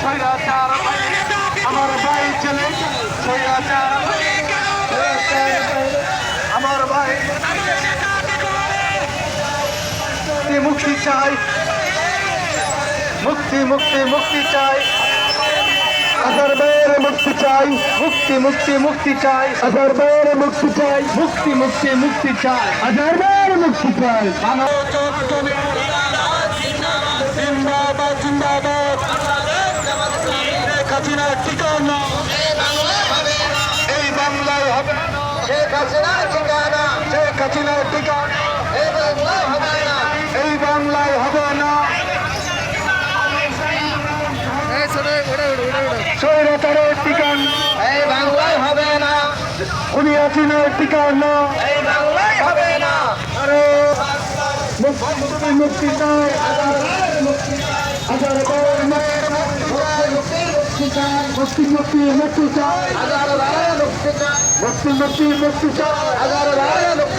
স্বৈরাচার। আমার ভাই ছেলে স্বৈরাচার। আমার ভাই মুক্তি চাই। মুক্তি মুক্তি মুক্তি চাই। আজার ভাইয়ের মুক্তি চাই। মুক্তি মুক্তি মুক্তি চাই। আজার ভাইয়ের মুক্তি চাই। মুক্তি মুক্তি মুক্তি চাই। আজার ভাইয়ের মুক্তি চাই। জিন্দাবাদ জিন্দাবাদ। হাসিনার ঠিকানা। এই বাংলায় হবে শেখ হাসিনার ঠিকানা। শেখ হাসিনার ঠিকানা। এই বাংলায় হবে না। স্বৈরাচারের ঠিকানা। এই বাংলায় হবে না। খুনি হাসিনার ঠিকানা। এই বাংলায় হবে না। আরে মুক্তি মুক্তি মুক্তি চাই মুক্তি মুক্তি মুক্তি চাই হাজার ভাইয়ের মুক্তি চাই মুক্তি মুক্তি মুক্তি চাই হাজার ভাইয়ের মুক্তি